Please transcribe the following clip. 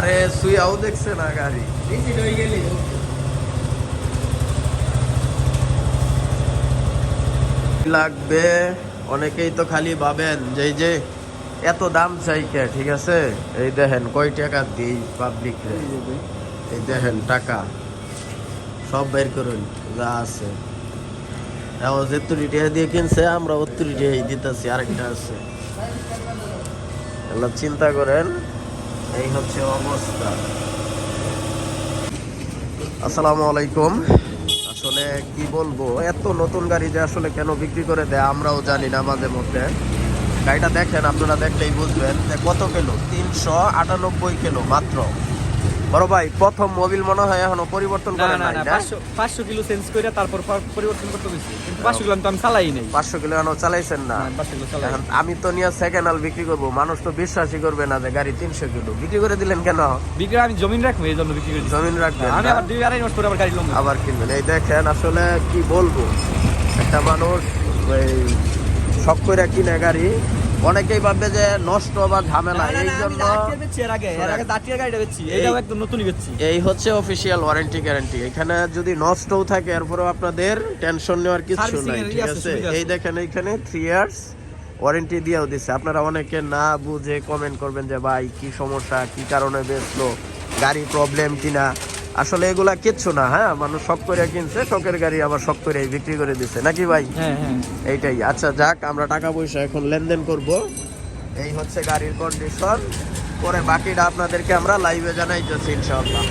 আরে সুইয়াও দেখছে না গাড়ি। লাগবে, অনেকেই তো খালি ভাবেন যে যে এত দাম চাই কে ঠিক আছে? এই দেখেন, কয় টাকা দিই পাবলিক এই দেখেন, টাকা। সব বের করুন, যা আছে। এখন টাকা দিয়ে কিনছে আমরা ওত্তরি টাকাই দিতেছি, আরেকটা আছে। চিন্তা করেন এই হচ্ছে অবস্থা। আসসালামু আলাইকুম। আসলে কি বলব, এত নতুন গাড়ি যে আসলে কেন বিক্রি করে দেয় আমরাও জানি না মাঝে মধ্যে। গাড়িটা দেখেন, আপনারা দেখলেই বুঝবেন যে কত কিলো? তিনশো আটানব্বই কিলো মাত্র। বড় ভাই প্রথম মোবিল মনে হয় এখনও পরিবর্তন করে নাই না না? পাঁচশো পাঁচশো কিলো চেঞ্জ করে তারপর পরিবর্তন করতে গেছি কিন্তু পাঁচশো কিলো তো আমি চালাই নাই। পাঁচশো কিলো এখনও চালাইছেন না? হ্যাঁ, পাঁচশো কিলো চালাই আমি তো নিয়ে সেকেন্ড হাল বিক্রি করব। মানুষ তো বিশ্বাসই করবে না যে গাড়ি তিনশো কিলো। বিক্রি করে দিলেন কেন? বিক্রি আমি জমিন রাখব এই জন্য বিক্রি করে। জমিন রাখবেন আমি আবার দুই আড়াই মাস পরে আবার গাড়ি লোন আবার কিনবেন। এই দেখেন আসলে কি বলব? একটা মানুষ ওই শখ করে কিনে গাড়ি অনেকেই ভাববে যে নষ্ট বা ঝামেলা এই জন্য এই হচ্ছে অফিসিয়াল ওয়ারেন্টি গ্যারান্টি এখানে যদি নষ্টও থাকে এরপরেও আপনাদের টেনশন নেওয়ার কিছু নাই ঠিক ইয়ে আছে, এই দেখেন এখানে থ্রি ইয়ার্স ওয়ারেন্টি দিয়েও দিচ্ছে আপনারা অনেকে না বুঝে কমেন্ট করবেন যে ভাই কি সমস্যা? কি কারণে বেচলো গাড়ি প্রবলেম কিনা? আসলে এগুলা কিচ্ছু না হ্যাঁ? মানুষ শখ করে কিনছে শখের গাড়ি আবার শখ করে বিক্রি করে দিচ্ছে নাকি ভাই? হ্যাঁ হ্যাঁ। এইটাই। আচ্ছা যাক আমরা টাকা পয়সা এখন লেনদেন করব। এই হচ্ছে গাড়ির কন্ডিশন পরে বাকিটা আপনাদেরকে আমরা লাইভে জানাইতেছি ইনশাআল্লাহ।